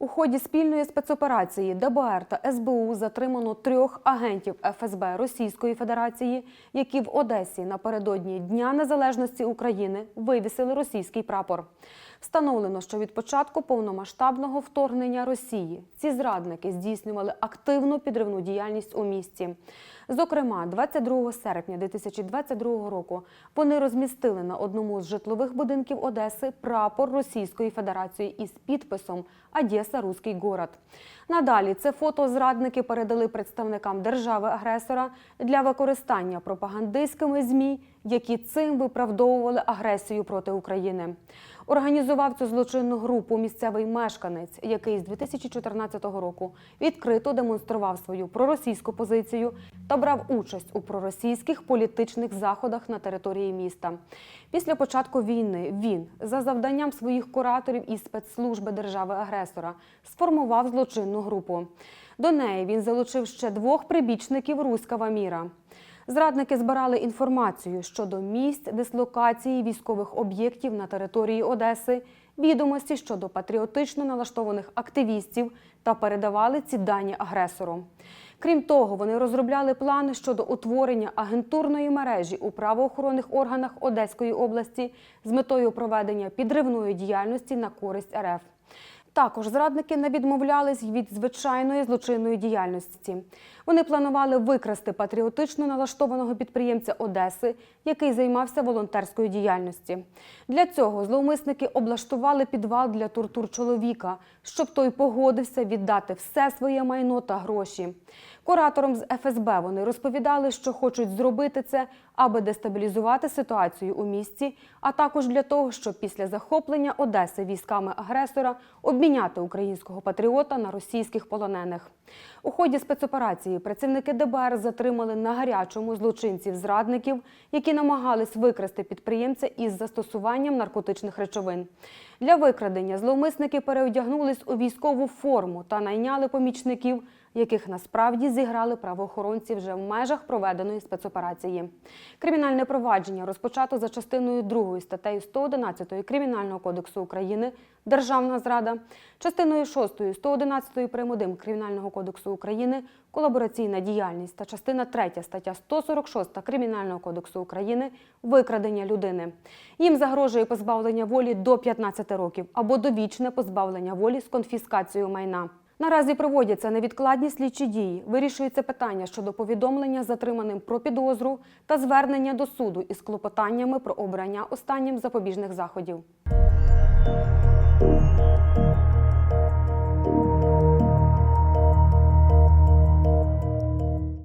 У ході спільної спецоперації ДБР та СБУ затримано трьох агентів ФСБ Російської Федерації, які в Одесі напередодні Дня Незалежності України вивісили російський прапор. Встановлено, що від початку повномасштабного вторгнення Росії ці зрадники здійснювали активну підривну діяльність у місті. Зокрема, 22 серпня 2022 року вони розмістили на одному з житлових будинків Одеси прапор Російської Федерації із підписом Одеса Руський город. Надалі це фото зрадники передали представникам держави-агресора для використання пропагандистськими ЗМІ, які цим виправдовували агресію проти України. Організував цю злочинну групу місцевий мешканець, який з 2014 року відкрито демонстрував свою проросійську позицію та брав участь у проросійських політичних заходах на території міста. Після початку війни він за завданням своїх кураторів і спецслужби держави-агресора сформував злочинну групу. До неї він залучив ще двох прибічників руського міра. Зрадники збирали інформацію щодо місць дислокації військових об'єктів на території Одеси, відомості щодо патріотично налаштованих активістів та передавали ці дані агресору. Крім того, вони розробляли плани щодо утворення агентурної мережі у правоохоронних органах Одеської області з метою проведення підривної діяльності на користь РФ. Також зрадники не відмовлялись від звичайної злочинної діяльності. Вони планували викрасти патріотично налаштованого підприємця Одеси, який займався волонтерською діяльністю. Для цього зловмисники облаштували підвал для тортур чоловіка, щоб той погодився віддати все своє майно та гроші. Кураторам з ФСБ вони розповідали, що хочуть зробити це, аби дестабілізувати ситуацію у місті, а також для того, щоб після захоплення Одеси військами агресора обміняти українського патріота на російських полонених. У ході спецоперації працівники ДБР затримали на гарячому злочинців-зрадників, які намагались викрасти підприємця із застосуванням наркотичних речовин. Для викрадення зловмисники переодягнулись у військову форму та найняли помічників, яких насправді зіграли правоохоронці вже в межах проведеної спецоперації. Кримінальне провадження розпочато за частиною 2 статтею 111 Кримінального кодексу України Державна зрада, частиною 6 111 прим. 1 Кримінального кодексу України колабораційна діяльність та частина 3 стаття 146 Кримінального кодексу України викрадення людини. Їм загрожує позбавлення волі до 15 років або довічне позбавлення волі з конфіскацією майна. Наразі проводяться невідкладні слідчі дії. Вирішується питання щодо повідомлення затриманим про підозру та звернення до суду із клопотаннями про обрання останнім запобіжних заходів.